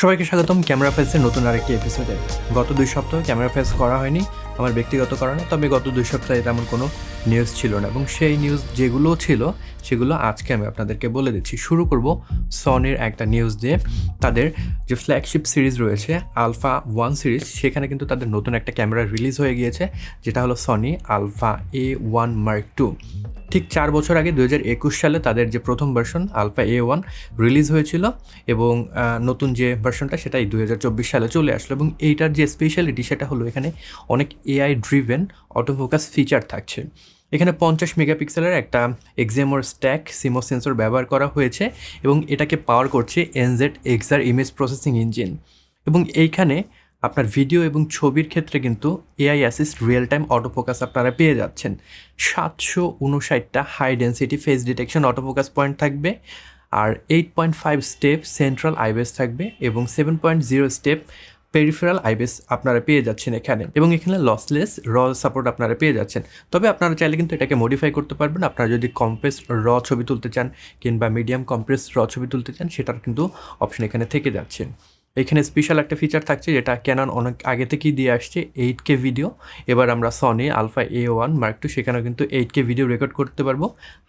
সবাইকে স্বাগতম। ক্যামেরা ফেসের নতুন আরেকটি এপিসোডে গত দুই সপ্তাহ ক্যামেরা ফেস করা হয়নি আমার ব্যক্তিগত কারণে, তবে গত দুই সপ্তাহে তেমন কোনো নিউজ ছিল না। এবং সেই নিউজ যেগুলো ছিল, সেগুলো আজকে আমি আপনাদেরকে বলে দিচ্ছি। শুরু করব সনির একটা নিউজ দিয়ে। তাদের যে ফ্ল্যাগশিপ সিরিজ রয়েছে আলফা ওয়ান সিরিজ সেখানে কিন্তু তাদের নতুন একটা ক্যামেরা রিলিজ হয়ে গিয়েছে, যেটা হলো Sony Alpha A one Mark two ঠিক চার বছর আগে দুহাজার একুশ সালে তাদের যে প্রথম version Alpha A one release হয়েছিল এবং নতুন যে ভার্সনটা সেটাই দু হাজার চব্বিশ সালে চলে আসলো এবং এইটার যে স্পেশালিটি সেটা হলো এখানে অনেক এআই ড্রিভেন অটোফোকাস ফিচার থাকছে। এখানে পঞ্চাশ মেগাপিক্সেলের একটা এক্সেমোর স্ট্যাক সিমো সেন্সর ব্যবহার করা হয়েছে এবং এটাকে পাওয়ার করছে NZ XR image processing engine এবং এইখানে আপনার ভিডিও এবং ছবির ক্ষেত্রে কিন্তু AI assist real time autofocus আপনারা পেয়ে যাচ্ছেন। সাতশো উনষাটটা high density face detection autofocus point থাকবে, আর eight point five step central IBIS থাকবে এবং seven point zero step peripheral IBIS আপনারা পেয়ে যাচ্ছেন এখানে। এবং এখানে লসলেস র সাপোর্ট আপনারা পেয়ে যাচ্ছেন। তবে আপনারা চাইলে কিন্তু এটাকে মডিফাই করতে পারবেন। আপনারা যদি কম্প্রেস র ছবি তুলতে চান কিংবা মিডিয়াম কম্প্রেস র ছবি তুলতে চান, সেটার কিন্তু অপশন এখানে থেকে যাচ্ছে। এখানে স্পেশাল একটা ফিচার থাকছে যেটা ক্যানন অনেক আগে থেকেই দিয়ে আসছে এইট কে ভিডিও এবার আমরা Sony Alpha A one Mark two সেখানেও কিন্তু এইট কে ভিডিও রেকর্ড করতে পারব।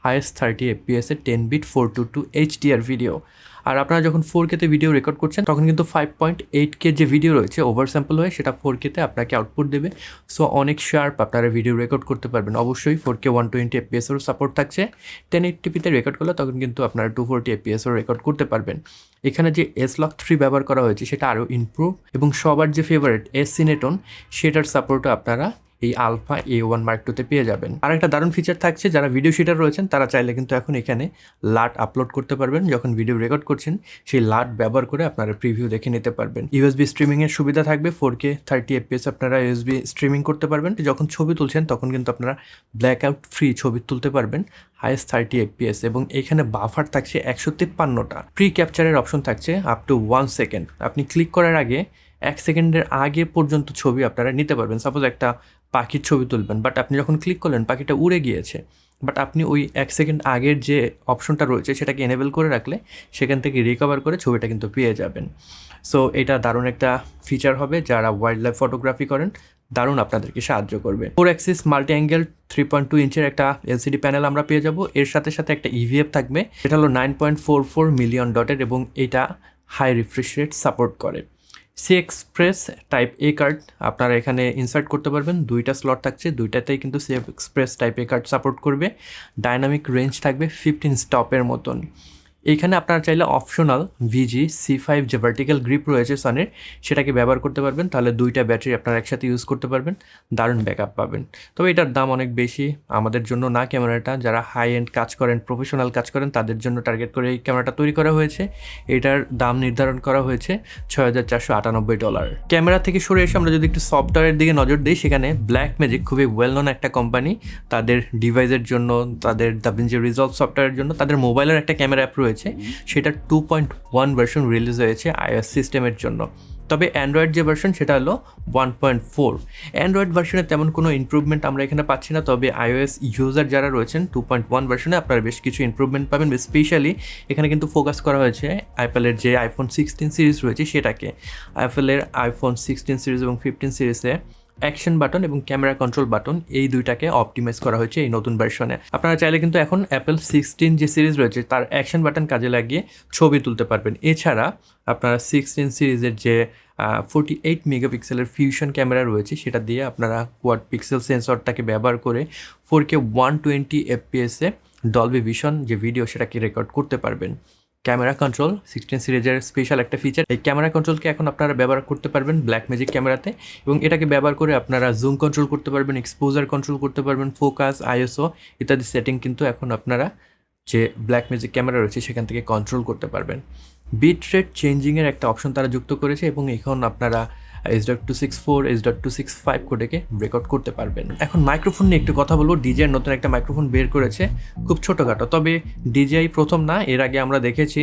Highest thirty এফপিএসে ten bit four two two H HDR video আর আপনারা যখন ফোর কেতে ভিডিও রেকর্ড করছেন, তখন কিন্তু ফাইভ পয়েন্ট এইট কে যে ভিডিও রয়েছে ওভার স্যাম্পল হয়ে সেটা ফোর কেতে আপনাকে আউটপুট দেবে। সো অনেক শার্প আপনারা ভিডিও রেকর্ড করতে পারবেন। অবশ্যই ফোর কে ওয়ান টোয়েন্টি এফপিএসেরও সাপোর্ট থাকছে। টেন এইটটিপিতে রেকর্ড করলে তখন কিন্তু আপনারা টু ফোরটি এফপিএসও রেকর্ড করতে পারবেন। এখানে যে এস লক থ্রি ব্যবহার করা হয়েছে, সেটা আরও ইমপ্রুভ এবং সবার যে ফেভারিট এস সিনেটন সেটার সাপোর্টও আপনারা এই আলফা এ ওয়ান মার্ক টুতে পেয়ে যাবেন। আর একটা দারুণ ফিচার থাকছে, যারা ভিডিও শিটার রয়েছেন, তারা চাইলে কিন্তু এখন এখানে লাট আপলোড করতে পারবেন। যখন ভিডিও রেকর্ড করছেন, সেই লাট ব্যবহার করে আপনারা প্রিভিউ দেখে নিতে পারবেন। ইউএসবি স্ট্রিমিংয়ের সুবিধা থাকবে ফোর কে থার্টি এফপিএস আপনারা ইউএসবি স্ট্রিমিং করতে পারবেন। যখন ছবি তুলছেন, তখন কিন্তু আপনারা ব্ল্যাক আউট ফ্রি ছবি তুলতে পারবেন হাইয়েস্ট থার্টি এফপিএস এবং এখানে বাফার থাকছে একশো তিপ্পান্নটা। প্রি ক্যাপচারের অপশন থাকছে আপ টু ওয়ান সেকেন্ড আপনি ক্লিক করার আগে এক সেকেন্ডের আগে পর্যন্ত ছবি আপনারা নিতে পারবেন। সাপোজ একটা পাখির ছবি তুলবেন বাট আপনি যখন ক্লিক করলেন, পাখিটা উড়ে গিয়েছে বাট আপনি ওই এক সেকেন্ড আগের যে অপশনটা রয়েছে, সেটাকে এনেবেল করে রাখলে সেখান থেকে রিকভার করে ছবিটা কিন্তু পেয়ে যাবেন। সো এটা দারুণ একটা ফিচার হবে, যারা ওয়াইল্ড লাইফ ফটোগ্রাফি করেন, দারুণ আপনাদেরকে সাহায্য করবে। Four axis multi angle three point two ইঞ্চের একটা এলসিডি প্যানেল আমরা পেয়ে যাব। এর সাথে সাথে একটা ইভিএফ থাকবে এটা হলো nine point four four million ডটের এবং এটা হাই রিফ্রেশ রেট সাপোর্ট করে। C express type A card আপনারা এখানে ইনসার্ট করতে পারবেন। দুইটা স্লট থাকছে, দুইটাতেই কিন্তু C express type A card support করবে। ডাইনামিক রেঞ্জ থাকবে ফিফটিন স্টপের মতন। এইখানে আপনারা চাইলে অপশনাল ভিজি সি ফাইভ যে ভার্টিক্যাল গ্রিপ রয়েছে সনের সেটাকে ব্যবহার করতে পারবেন। তাহলে দুইটা ব্যাটারি আপনারা একসাথে ইউজ করতে পারবেন। দারুণ ব্যাকআপ পাবেন। তবে এটার দাম অনেক বেশি। আমাদের জন্য না ক্যামেরাটা। যারা হাই এন্ড কাজ করেন প্রফেশনাল কাজ করেন, তাদের জন্য টার্গেট করে এই ক্যামেরাটা তৈরি করা হয়েছে। এটার দাম নির্ধারণ করা হয়েছে ছয় হাজার চারশো আটানব্বই ডলার। ক্যামেরা থেকে সরে এসে আমরা যদি একটু সফটওয়্যারের দিকে নজর দিই, সেখানে ব্ল্যাক ম্যাজিক খুবই ওয়েল নন একটা কোম্পানি তাদের ডিভাইসের জন্য, তাদের দাভিঞ্জি রিজলভ সফটওয়্যারের জন্য, তাদের মোবাইলের একটা ক্যামেরা অ্যাপ রয়েছে। সেটা two point one version release হয়েছে আইওএস সিস্টেমের জন্য। তবে অ্যান্ড্রয়েড যে ভার্সন সেটা হলো ওয়ান পয়েন্ট ফোর অ্যান্ড্রয়েড ভার্সনে তেমন কোনো ইমপ্রুভমেন্ট আমরা এখানে পাচ্ছি না, তবে আইওএস ইউজার যারা রয়েছেন টু পয়েন্ট ওয়ান ভার্সনে আপনারা বেশ কিছু ইমপ্রুভমেন্ট পাবেন। স্পেশালি এখানে কিন্তু ফোকাস করা হয়েছে অ্যাপেলের যে আইফোন সিক্সটিন সিরিজ রয়েছে, সেটাকে। অ্যাপেলের আইফোন সিক্সটিন সিরিজ এবং ফিফটিন সিরিজে অ্যাকশন বাটন এবং ক্যামেরা কন্ট্রোল বাটন এই দুইটাকে অপটিমাইজ করা হয়েছে এই নতুন ভার্সনে আপনারা চাইলে কিন্তু এখন অ্যাপেল সিক্সটিন যে সিরিজ রয়েছে, তার অ্যাকশন বাটন কাজে লাগিয়ে ছবি তুলতে পারবেন। এছাড়া আপনারা সিক্সটিন সিরিজের যে ফোর্টি এইট মেগাপিক্সেলের ফিউশন ক্যামেরা রয়েছে, সেটা দিয়ে আপনারা কোয়াড পিক্সেল সেন্সরটাকে ব্যবহার করে ফোর কে ওয়ান টোয়েন্টি এফপিএসে ডলবি ভিশন যে ভিডিও সেটাকে রেকর্ড করতে পারবেন। ক্যামেরা কন্ট্রোল সিক্সটিন সিরিজের স্পেশাল একটা ফিচার এই ক্যামেরা কন্ট্রোলকে এখন আপনারা ব্যবহার করতে পারবেন ব্ল্যাক ম্যাজিক ক্যামেরাতে এবং এটাকে ব্যবহার করে আপনারা জুম কন্ট্রোল করতে পারবেন এক্সপোজার কন্ট্রোল করতে পারবেন ফোকাস আইএসও ইত্যাদি সেটিং কিন্তু এখন আপনারা যে ব্ল্যাক ম্যাজিক ক্যামেরা রয়েছে সেখান থেকে কন্ট্রোল করতে পারবেন। বিট রেট চেঞ্জিংয়ের একটা অপশন তারা যুক্ত করেছে এবং এখন আপনারা S dot two six four S dot two six five কোডেকে record করতে পারবেন। এখন মাইক্রোফোন নিয়ে একটু কথা বলব। ডিজিআই নতুন একটা মাইক্রোফোন বের করেছে, খুব ছোটোখাটো। তবে ডিজিআই প্রথম না, এর আগে আমরা দেখেছি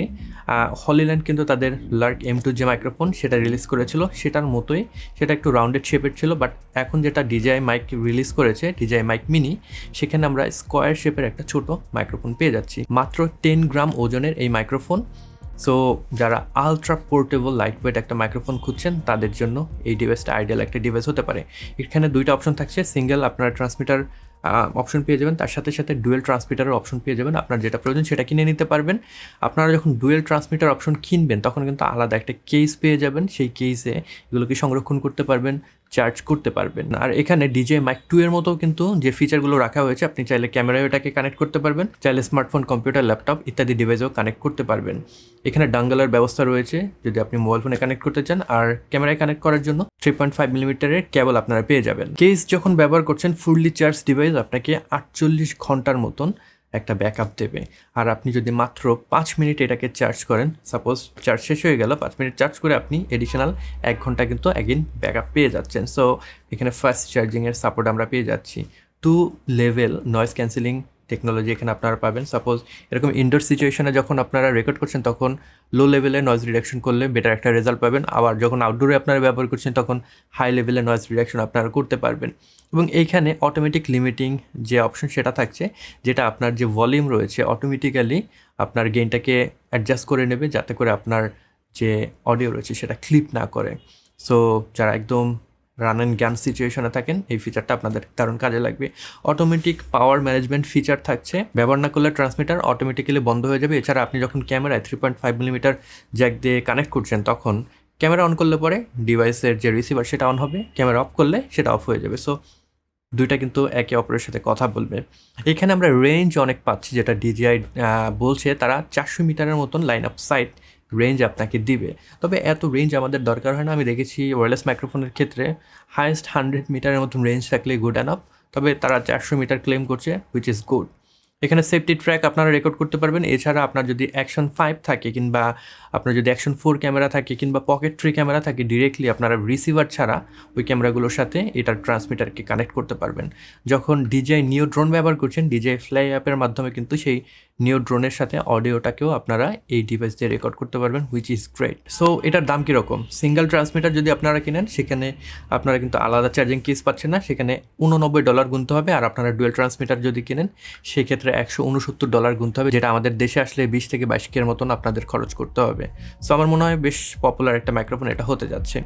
হলিল্যান্ড কিন্তু তাদের লার্ক এম টু যে মাইক্রোফোন সেটা রিলিজ করেছিল, সেটার মতোই। সেটা একটু রাউন্ডেড শেপের ছিল বাট এখন যেটা ডিজিআই মাইক রিলিজ করেছে ডিজিআই মাইক মিনি সেখানে আমরা স্কোয়ার শেপের একটা ছোট মাইক্রোফোন পেয়ে যাচ্ছি। মাত্র টেন গ্রাম ওজনের এই মাইক্রোফোন সো যারা আলট্রা পোর্টেবল লাইট ওয়েট একটা মাইক্রোফোন খুঁজছেন, তাদের জন্য এই ডিভাইসটা আইডিয়াল একটা ডিভাইস হতে পারে। এখানে দুইটা অপশন থাকছে সিঙ্গেল আপনার ট্রান্সমিটার অপশন পেয়ে যাবেন। তার সাথে সাথে ডুয়েল ট্রান্সমিটারের অপশন পেয়ে যাবেন। আপনার যেটা প্রয়োজন সেটা কিনে নিতে পারবেন। আপনারা যখন ডুয়েল ট্রান্সমিটার অপশন কিনবেন, তখন কিন্তু আলাদা একটা কেস পেয়ে যাবেন। সেই কেসে এগুলোকে সংরক্ষণ করতে পারবেন। চার্জ করতে পারবেন আর এখানে ডিজে মাইক টু এর মতো কিন্তু যে ফিচারগুলো রাখা হয়েছে, আপনি চাইলে ক্যামেরায় ওটাকে কানেক্ট করতে পারবেন, চাইলে স্মার্টফোন কম্পিউটার ল্যাপটপ ইত্যাদি ডিভাইসেও কানেক্ট করতে পারবেন। এখানে ডাঙ্গালের ব্যবস্থা রয়েছে, যদি আপনি মোবাইল ফোনে কানেক্ট করতে চান, আর ক্যামেরায় কানেক্ট করার জন্য থ্রি পয়েন্ট ফাইভ মিলিমিটারের কেবল আপনারা পেয়ে যাবেন। কেস যখন ব্যবহার করছেন ফুললি চার্জ ডিভাইস আপনাকে আটচল্লিশ ঘণ্টার মতন একটা ব্যাকআপ দেবে। আর আপনি যদি মাত্র পাঁচ মিনিট এটাকে চার্জ করেন সাপোজ চার্জ শেষ হয়ে গেল, পাঁচ মিনিট চার্জ করে আপনি এডিশনাল এক ঘণ্টা কিন্তু একদিন ব্যাকআপ পেয়ে যাচ্ছেন। সো এখানে ফার্স্ট চার্জিংয়ের সাপোর্ট আমরা পেয়ে যাচ্ছি। Two level noise cancelling technology এখানে আপনারা পাবেন। সাপোজ এরকম ইনডোর সিচুয়েশনে যখন আপনারা রেকর্ড করছেন, তখন লো লেভেলে নয়েজ রিডাকশন করলে বেটার একটা রেজাল্ট পাবেন। আবার যখন আউটডোরে আপনারা ব্যবহার করছেন, তখন হাই লেভেলে নয়েজ রিডাকশন আপনারা করতে পারবেন। এবং এইখানে অটোমেটিক লিমিটিং যে অপশন সেটা থাকছে, যেটা আপনার যে ভলিউম রয়েছে অটোমেটিক্যালি আপনার গেইনটাকে অ্যাডজাস্ট করে নেবে, যাতে করে আপনার যে অডিও রয়েছে, সেটা ক্লিপ না করে। সো যারা একদম রান অ্যান্ড জ্ঞান সিচুয়েশনে থাকেন, এই ফিচারটা আপনাদের দারুণ কাজে লাগবে। অটোমেটিক পাওয়ার ম্যানেজমেন্ট ফিচার থাকছে। ব্যবহার না করলে ট্রান্সমিটার অটোমেটিক্যালি বন্ধ হয়ে যাবে। এছাড়া আপনি যখন ক্যামেরায় three point five millimetre jack দিয়ে কানেক্ট করছেন, তখন ক্যামেরা অন করলে পরে ডিভাইসের যে রিসিভার সেটা অন হবে। ক্যামেরা অফ করলে সেটা অফ হয়ে যাবে। সো দুইটা কিন্তু একে অপরের সাথে কথা বলবে। এখানে আমরা রেঞ্জ অনেক পাচ্ছি, যেটা ডিজিআই বলছে। তারা চারশো মিটারের মতন লাইন আপ সাইট রেঞ্জ আপনাকে দিবে। তবে এত রেঞ্জ আমাদের দরকার হয় না। আমি দেখেছি ওয়ারলেস মাইক্রোফোনের ক্ষেত্রে হায়েস্ট হান্ড্রেড মিটারের মতন রেঞ্জ থাকলে গুড অ্যানফ তবে তারা চারশো মিটার ক্লেম করছে হুইচ ইজ গুড এখানে সেফটি ট্র্যাক আপনারা রেকর্ড করতে পারবেন। এছাড়া আপনার যদি অ্যাকশন ফাইভ থাকে কিংবা আপনার যদি অ্যাকশন ফোর ক্যামেরা থাকে কিংবা পকেট থ্রি ক্যামেরা থাকে ডিরেক্টলি আপনারা রিসিভার ছাড়া ওই ক্যামেরাগুলোর সাথে এটার ট্রান্সমিটারকে কানেক্ট করতে পারবেন। যখন ডিজাই নিও ড্রোন ব্যবহার করছেন ডিজাই ফ্লাই অ্যাপের মাধ্যমে কিন্তু সেই নিও ড্রোনের সাথে অডিওটাকেও আপনারা এই ডিভাইস দিয়ে রেকর্ড করতে পারবেন হুইচ ইজ গ্রেট সো এটার দাম কীরকম? সিঙ্গেল ট্রান্সমিটার যদি আপনারা কিনেন, সেখানে আপনারা কিন্তু আলাদা চার্জিং কিস পাচ্ছেন না। সেখানে উননব্বই ডলার গুনতে হবে। আর আপনারা ডুয়েল ট্রান্সমিটার যদি কিনেন, সেক্ষেত্রে একশো উনসত্তর ডলার গুনতে হবে, যেটা আমাদের দেশে আসলে বিশ থেকে বাইশ কের মতন আপনাদের খরচ করতে হবে। সো আমার মনে হয় বেশ পপুলার একটা মাইক্রোফোন এটা হতে যাচ্ছে।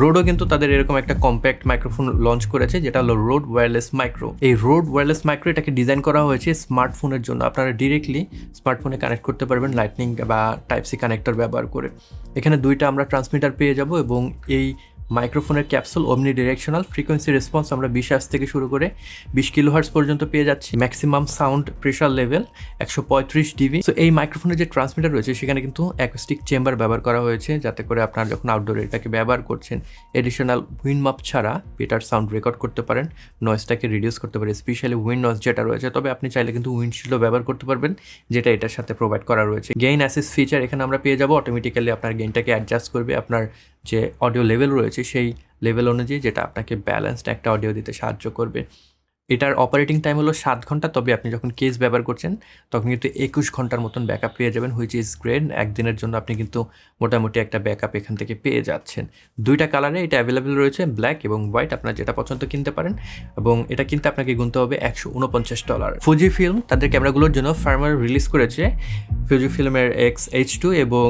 রোডও কিন্তু তাদের এরকম একটা কম্প্যাক্ট মাইক্রোফোন লঞ্চ করেছে, যেটা হলো রোড ওয়্যারলেস মাইক্রো এই রোড ওয়্যারলেস মাইক্রো এটাকে ডিজাইন করা হয়েছে স্মার্টফোনের জন্য। আপনারা ডিরেক্টলি স্মার্টফোনে কানেক্ট করতে পারবেন লাইটনিং বা টাইপ সি কানেক্টর ব্যবহার করে। এখানে দুইটা আমরা ট্রান্সমিটার পেয়ে যাব এবং এই মাইক্রোফোনের ক্যাপসুল অমনি ডিরেকশনাল ফ্রিকোয়েন্সি রেসপন্স আমরা বিশ আস থেকে শুরু করে বিশ কিলো হার্স পর্যন্ত পেয়ে যাচ্ছি। ম্যাক্সিমাম সাউন্ড প্রেশার লেভেল একশো পঁয়ত্রিশ ডিবি সো এই মাইক্রোফোনের যে ট্রান্সমিটার রয়েছে, সেখানে কিন্তু অ্যাকোস্টিক চেম্বার ব্যবহার করা হয়েছে, যাতে করে আপনারা যখন আউটডোরে এটাকে ব্যবহার করছেন এডিশনাল উইন মাপ ছাড়া বেটার সাউন্ড রেকর্ড করতে পারেন নয়েজটাকে রিডিউস করতে পারেন স্পেশালি উইন নয়েজ যেটা রয়েছে। তবে আপনি চাইলে কিন্তু উইন্ডশিল্ডও ব্যবহার করতে পারবেন, যেটা এটার সাথে প্রোভাইড করা রয়েছে। গেইন অ্যাসিস ফিচার এখানে আমরা পেয়ে যাব। অটোমেটিক্যালি আপনার গেইনটাকে অ্যাডজাস্ট করবে। আপনার যে অডিও লেভেল রয়েছে সেই লেভেল অনুযায়ী যেটা আপনাকে ব্যালেন্সড একটা অডিও দিতে সাহায্য করবে। এটার অপারেটিং টাইম হলো সাত ঘণ্টা। তবে আপনি যখন কেস ব্যবহার করছেন, তখন কিন্তু একুশ ঘণ্টার মতন ব্যাকআপ পেয়ে যাবেন হুইচ ইজ গ্রেট একদিনের জন্য আপনি কিন্তু মোটামুটি একটা ব্যাকআপ এখান থেকে পেয়ে যাচ্ছেন। দুইটা কালারে এটা অ্যাভেলেবেল রয়েছে ব্ল্যাক এবং হোয়াইট আপনার যেটা পছন্দ কিনতে পারেন, এবং এটা কিনতে আপনাকে গুনতে হবে একশো উনপঞ্চাশ ডলার ফুজি ফিল্ম তাদের ক্যামেরাগুলোর জন্য ফার্মার রিলিজ করেছে ফুজি ফিল্মের এক্স এইচ টু এবং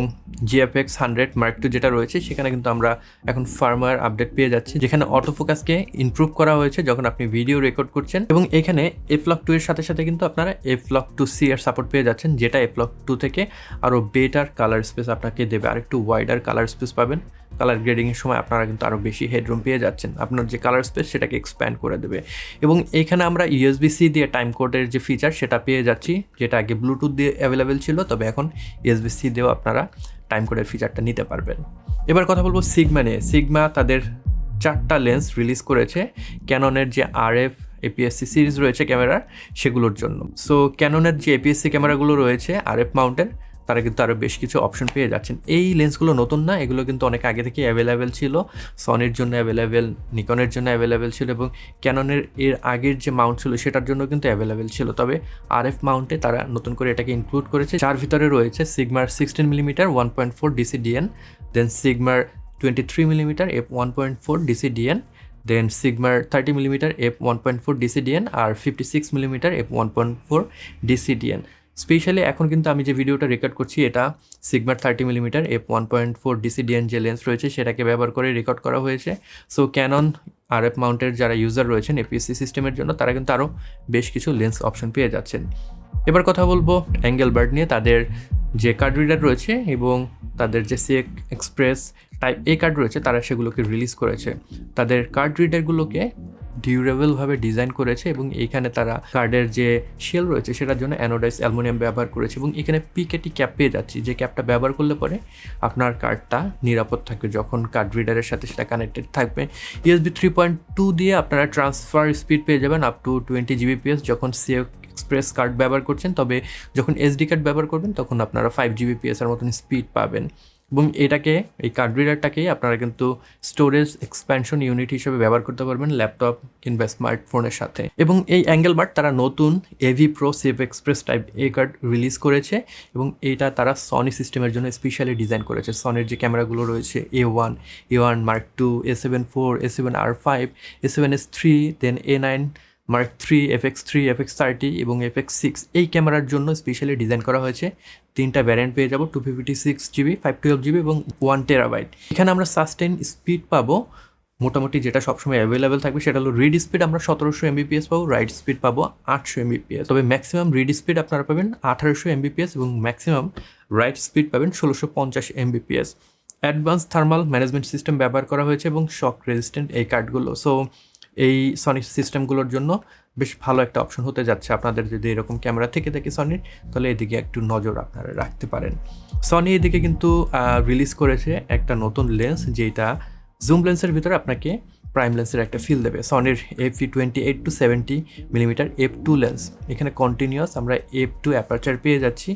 জিএফএক্স হান্ড্রেড মার্ক টু যেটা রয়েছে, সেখানে কিন্তু আমরা এখন ফার্মার আপডেট পেয়ে যাচ্ছি। যেখানে অটোফোকাসকে ইমপ্রুভ করা হয়েছে, যখন আপনি ভিডিও রেকর্ড করছেন এবং এখানে এফলক টু এর সাথে সাথে কিন্তু আপনারা এফলক টু সি এর সাপোর্ট পেয়ে যাচ্ছেন, যেটা এফলক টু থেকে আরও বেটার কালার স্পেস আপনাকে দেবে। আর একটু ওয়াইডার কালার স্পেস পাবেন কালার গ্রেডিংয়ের সময় আপনারা কিন্তু আরও বেশি হেডরুম পেয়ে যাচ্ছেন। আপনার যে কালার স্পেস সেটাকে এক্সপ্যান্ড করে দেবে। এবং এখানে আমরা ইউএসবি সি দিয়ে টাইম কোডের যে ফিচার সেটা পেয়ে যাচ্ছি, যেটা আগে ব্লুটুথ দিয়ে অ্যাভেলেবেল ছিল, তবে এখন ইউএসবি সি দিয়েও আপনারা টাইম কোডের ফিচারটা নিতে পারবেন। এবার কথা বলব সিগমা নিয়ে। সিগমা তাদের চারটা লেন্স রিলিজ করেছে। ক্যাননের যে আর এফ এপিএসসি সিরিজ রয়েছে ক্যামেরার সেগুলোর জন্য। সো ক্যাননের যে এপিএসসি ক্যামেরাগুলো রয়েছে আর এফ মাউন্টেন তারা কিন্তু আরও বেশ কিছু অপশন পেয়ে যাচ্ছেন। এই লেন্সগুলো নতুন না, এগুলো কিন্তু অনেক আগে থেকে অ্যাভেলেবেল ছিল। সনির জন্য অ্যাভেলেবেল নিকনের জন্য অ্যাভেলেবেল ছিল এবং ক্যাননের এর আগের যে মাউন্ট ছিল, সেটার জন্য কিন্তু অ্যাভেলেবেল ছিল। তবে আর এফ মাউন্টে তারা নতুন করে এটাকে ইনক্লুড করেছে। যার ভিতরে রয়েছে সিগমার sixteen millimetre one point four DC DN then সিগমার twenty three millimetre F one point four DC DN then সিগমার thirty millimetre F one point four DC DN আর fifty six millimetre F one point four DC DN. Specially এখন কিন্তু আমি যে ভিডিওটা record করছি, এটা সিগমার thirty millimetre F one point four DC DN যে lens রয়েছে, সেটাকে ব্যবহার করে রেকর্ড করা হয়েছে। সো ক্যানন আর এফ মাউন্টের যারা ইউজার রয়েছেন এপিএসসি সিস্টেমের জন্য, তারা কিন্তু আরও বেশ কিছু লেন্স অপশন পেয়ে যাচ্ছেন। এবার কথা বলব অ্যাঙ্গেল বার্ড নিয়ে, তাদের যে কার্ড রিডার রয়েছে এবং তাদের যে CF express type A card রয়েছে, তারা সেগুলোকে রিলিজ করেছে। তাদের কার্ড রিডারগুলোকে ডিউরেবলভাবে ডিজাইন করেছে এবং এইখানে তারা কার্ডের যে শেল রয়েছে, সেটার জন্য অ্যানোডাইজ অ্যালুমিনিয়াম ব্যবহার করেছে এবং এখানে পিকেটি ক্যাপ পেয়ে যাচ্ছি। যে ক্যাপটা ব্যবহার করলে পরে আপনার কার্ডটা নিরাপদ থাকবে। যখন কার্ড রিডারের সাথে সেটা কানেক্টেড থাকবে। ইউএসবি থ্রি পয়েন্ট টু দিয়ে আপনারা ট্রান্সফার স্পিড পেয়ে যাবেন আপ টু টোয়েন্টি জিবিপিএস যখন সিএ এক্সপ্রেস কার্ড ব্যবহার করছেন, তবে যখন এসডি কার্ড ব্যবহার করবেন, তখন আপনারা ফাইভ জিবিপিএস এর মতন স্পিড পাবেন। এবং এটাকে, এই কার্ড রিডারটাকেই আপনারা কিন্তু স্টোরেজ এক্সপ্যানশন ইউনিট হিসেবে ব্যবহার করতে পারবেন ল্যাপটপ কিংবা স্মার্টফোনের সাথে। এবং এই অ্যাঙ্গেল বার্ড তারা নতুন AV Pro SE express type A card release করেছে এবং এইটা তারা সনি সিস্টেমের জন্য স্পেশালি ডিজাইন করেছে। সনির যে ক্যামেরাগুলো রয়েছে A one A one Mark two A seven four A seven R five A seven S three then A nine Mark three F X three F X thirty এবং F X six এই ক্যামেরার জন্য specially design করা হয়েছে। তিনটা variant পেয়ে যাব two fifty six GB five twelve GB এবং ওয়ান টেরাবাইট এখানে আমরা সাস্টেন স্পিড পাবো। মোটামুটি যেটা সবসময় অ্যাভেলেবেল থাকবে সেটা হলো রিড স্পিড আমরা সতেরোশো এমবিপিএস পাবো রাইট স্পিড পাবো আটশো এমবিপিএস তবে ম্যাক্সিমাম রিড স্পিড আপনারা পাবেন আঠারোশো এমবিপিএস এবং ম্যাক্সিমাম রাইট স্পিড পাবেন ষোলোশো পঞ্চাশ MBPS advance thermal management system ব্যবহার করা হয়েছে এবং শক রেজিস্ট্যান্ট এই কার্ডগুলো সো এই সনি সিস্টেমগুলোর জন্য বেশ ভালো একটা অপশন হতে যাচ্ছে। আপনাদের যদি এরকম ক্যামেরা থেকে থাকে সনির তাহলে এদিকে একটু নজর আপনারা রাখতে পারেন। সনি এদিকে কিন্তু রিলিজ করেছে একটা নতুন লেন্স যেটা জুম লেন্সের ভিতরে আপনাকে প্রাইম লেন্সের একটা ফিল দেবে। সনির F twenty eight to seventy millimetre F two lens এখানে কন্টিনিউয়াস আমরা এফ টু অ্যাপারচার পেয়ে যাচ্ছি।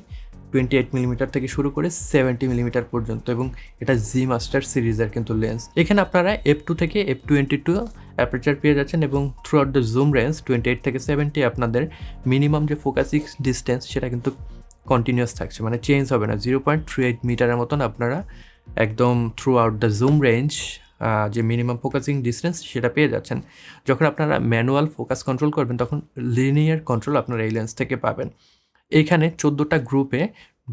টোয়েন্টি এইট মিলিমিটার থেকে শুরু করে সেভেন্টি মিলিমিটার পর্যন্ত এবং এটা জি মাস্টার সিরিজের কিন্তু লেন্স এখানে আপনারা এফ টু থেকে এফ টোয়েন্টি টু অ্যাপারচার পেয়ে যাচ্ছেন এবং throughout the zoom range twenty eight থেকে সেভেন্টি আপনাদের মিনিমাম যে ফোকাসিং ডিস্টেন্স সেটা কিন্তু কন্টিনিউয়াস থাকছে। মানে চেঞ্জ হবে না। জিরো পয়েন্ট থ্রি এইট মিটারের মতন আপনারা একদম throughout the zoom range যে মিনিমাম ফোকাসিং ডিস্টেন্স সেটা পেয়ে যাচ্ছেন। যখন আপনারা ম্যানুয়াল ফোকাস কন্ট্রোল করবেন, তখন লিনিয়ার কন্ট্রোল আপনারা এই লেন্স থেকে পাবেন। এইখানে চোদ্দোটা গ্রুপে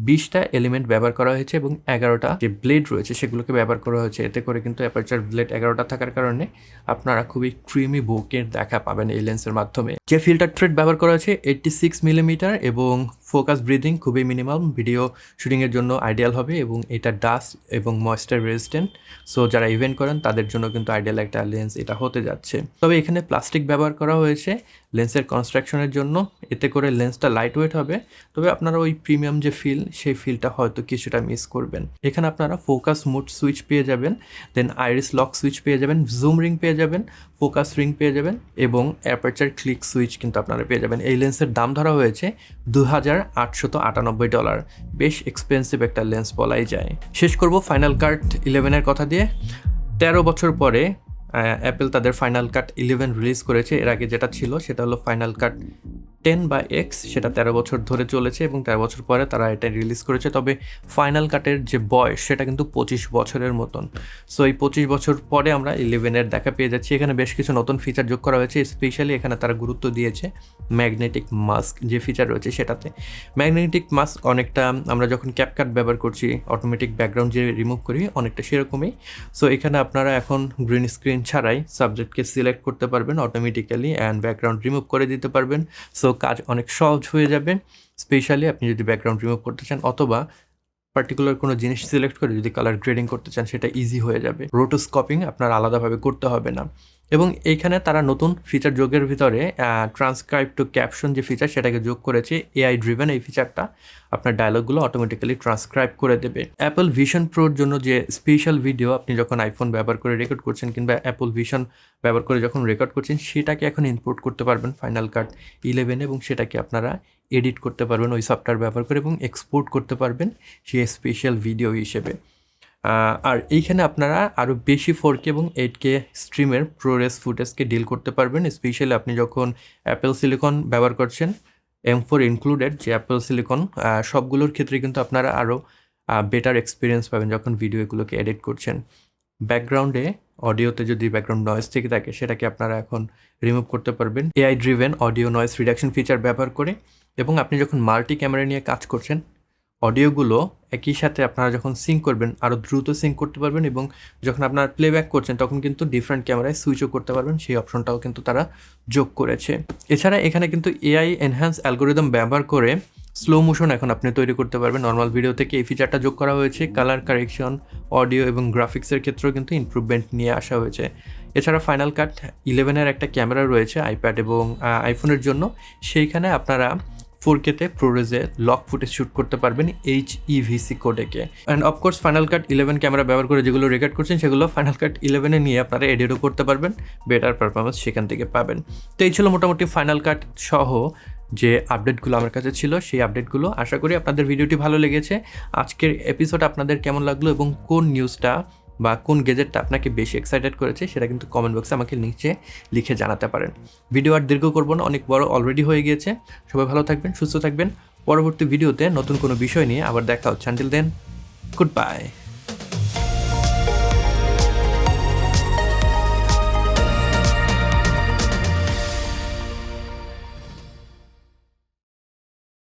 বিশটা এলিমেন্ট ব্যবহার করা হয়েছে এবং এগারোটা যে ব্লেড রয়েছে সেগুলোকে ব্যবহার করা হয়েছে। এতে করে কিন্তু অ্যাপারচার ব্লেড এগারোটা থাকার কারণে আপনারা খুবই ক্রিমি বুকের দেখা পাবেন এই লেন্সের মাধ্যমে। যে ফিল্টার থ্রেড ব্যবহার করা হয়েছে এইটটি সিক্স মিলিমিটার এবং ফোকাস ব্রিদিং খুবই মিনিমাম ভিডিও শুটিংয়ের জন্য আইডিয়াল হবে এবং এটা ডাস্ট এবং ময়েশ্চার রেজিস্ট্যান্ট সো যারা ইভেন্ট করেন, তাদের জন্য কিন্তু আইডিয়াল একটা লেন্স এটা হতে যাচ্ছে। তবে এখানে প্লাস্টিক ব্যবহার করা হয়েছে লেন্সের কনস্ট্রাকশনের জন্য। এতে করে লেন্সটা লাইট ওয়েট হবে। তবে আপনারা ওই প্রিমিয়াম যে ফিল সেই ফিলটা হয়তো কিছুটা মিস করবেন। এখানে আপনারা ফোকাস মুড সুইচ পেয়ে যাবেন, দেন আইরিস লক সুইচ পেয়ে যাবেন, জুম রিং পেয়ে যাবেন, ফোকাস রিং পেয়ে যাবেন এবং অ্যাপারচার ক্লিক সুইচ কিন্তু আপনারা পেয়ে যাবেন। এই লেন্সের দাম ধরা হয়েছে দু হাজার আটশত আটানব্বই ডলার। বেশ এক্সপেন্সিভ একটা লেন্স বলাই যায়। শেষ করব ফাইনাল কার্ট ইলেভেনের কথা দিয়ে। তেরো বছর পরে অ্যাপেল তাদের ফাইনাল কাট ইলেভেন রিলিজ করেছে। এর আগে যেটা ছিল সেটা হলো ফাইনাল কাট টেন বা এক্স, সেটা তেরো বছর ধরে চলেছে এবং তেরো বছর পরে তারা এটা রিলিজ করেছে। তবে ফাইনাল কাটের যে বয়স, সেটা কিন্তু পঁচিশ বছরের মতন। সো এই পঁচিশ বছর পরে আমরা ইলেভেনের দেখা পেয়ে যাচ্ছি। এখানে বেশ কিছু নতুন ফিচার যোগ করা হয়েছে। স্পেশালি এখানে তারা গুরুত্ব দিয়েছে ম্যাগনেটিক মাস্ক যে ফিচার রয়েছে সেটাতে। ম্যাগনেটিক মাস্ক অনেকটা আমরা যখন ক্যাপকাট ব্যবহার করছি অটোমেটিক ব্যাকগ্রাউন্ড যে রিমুভ করি, অনেকটা সেরকমই। সো এখানে আপনারা এখন গ্রিন স্ক্রিন ছাড়াই সাবজেক্টকে সিলেক্ট করতে পারবেন অটোমেটিক্যালি অ্যান্ড ব্যাকগ্রাউন্ড রিমুভ করে দিতে পারবেন। সো কাজ অনেক সহজ হয়ে যাবে। স্পেশালি আপনি যদি ব্যাকগ্রাউন্ড রিমুভ করতে চান অথবা পার্টিকুলার কোনো জিনিস সিলেক্ট করে যদি কালার গ্রেডিং করতে চান সেটা ইজি হয়ে যাবে। রোটোস্কপিং আপনার আলাদাভাবে করতে হবে না। এবং এইখানে তারা নতুন ফিচার যোগের ভিতরে ট্রান্সক্রাইব টু ক্যাপশন যে ফিচার সেটাকে যোগ করেছে এআই ড্রিভেন এই ফিচারটা আপনার ডায়লগগুলো অটোমেটিক্যালি ট্রান্সক্রাইব করে দেবে। অ্যাপল ভিশন প্রোর জন্য যে স্পেশাল ভিডিও আপনি যখন আইফোন ব্যবহার করে রেকর্ড করছেন কিংবা অ্যাপল ভিশন ব্যবহার করে যখন রেকর্ড করছেন, সেটাকে এখন ইনপোর্ট করতে পারবেন ফাইনাল কাট ইলেভেন এবং সেটাকে আপনারা এডিট করতে পারবেন ওই সফটওয়্যার ব্যবহার করে এবং এক্সপোর্ট করতে পারবেন সেই স্পেশাল ভিডিও হিসেবে। আর এইখানে আপনারা আরও বেশি ফোর কে এবং এইট কে স্ট্রিমের প্রোরেস ফুটেজকে ডিল করতে পারবেন স্পেশালি আপনি যখন অ্যাপেল সিলিকন ব্যবহার করছেন এম ফোর ইনক্লুডেড যে অ্যাপেল সিলিকন সবগুলোর ক্ষেত্রে কিন্তু আপনারা আরও বেটার এক্সপিরিয়েন্স পাবেন যখন ভিডিও এগুলোকে এডিট করছেন। ব্যাকগ্রাউন্ডে অডিওতে যদি ব্যাকগ্রাউন্ড নয়েজ থেকে থাকে, সেটাকে আপনারা এখন রিমুভ করতে পারবেন। AI driven audio noise reduction feature ব্যবহার করে, এবং আপনি যখন মাল্টি ক্যামেরা নিয়ে কাজ করছেন অডিওগুলো একই সাথে আপনারা যখন সিঙ্ক করবেন আরও দ্রুত সিঙ্ক করতে পারবেন এবং যখন আপনারা প্লেব্যাক করছেন, তখন কিন্তু ডিফারেন্ট ক্যামেরায় সুইচও করতে পারবেন। সেই অপশনটাও কিন্তু তারা যোগ করেছে। এছাড়া এখানে কিন্তু এআই এনহ্যান্স অ্যালগোরিদম ব্যবহার করে স্লো মোশন এখন আপনি তৈরি করতে পারবেন। নর্মাল ভিডিও থেকে এই ফিচারটা যোগ করা হয়েছে। কালার কারেকশন অডিও এবং গ্রাফিক্সের ক্ষেত্রেও কিন্তু ইমপ্রুভমেন্ট নিয়ে আসা হয়েছে। এছাড়া ফাইনাল কাট ইলেভেনের একটা ক্যামেরা রয়েছে আইপ্যাড এবং আইফোনের জন্য। সেইখানে আপনারা ফোর কেতে প্রোরেজে লক ফুটেজ শ্যুট করতে পারবেন H EVC কোডেকে and of course final cut eleven camera ব্যবহার করে যেগুলো রেকর্ড করছেন, সেগুলো ফাইনাল কাট ইলেভেনে নিয়ে আপনারা এডিটও করতে পারবেন বেটার পারফরমেন্স সেখান থেকে পাবেন। তো এই ছিল মোটামুটি ফাইনাল কাট সহ যে আপডেটগুলো আমার কাছে ছিল, সেই আপডেটগুলো আশা করি আপনাদের ভিডিওটি ভালো লেগেছে। আজকের এপিসোড আপনাদের কেমন লাগল এবং কোন নিউজটা বা কোন গেজেটটা আপনাকে বেশি এক্সাইটেড করেছে সেটা কিন্তু কমেন্ট বক্সে আমাকে নিচে লিখে জানাতে পারেন। ভিডিও আর দীর্ঘ করব না, অনেক বড় অলরেডি হয়ে গিয়েছে। সবাই ভালো থাকবেন, সুস্থ থাকবেন। পরবর্তী ভিডিওতে নতুন কোনো বিষয় নিয়ে আবার দেখা হচ্ছে। আনটিল দেন গুড বাই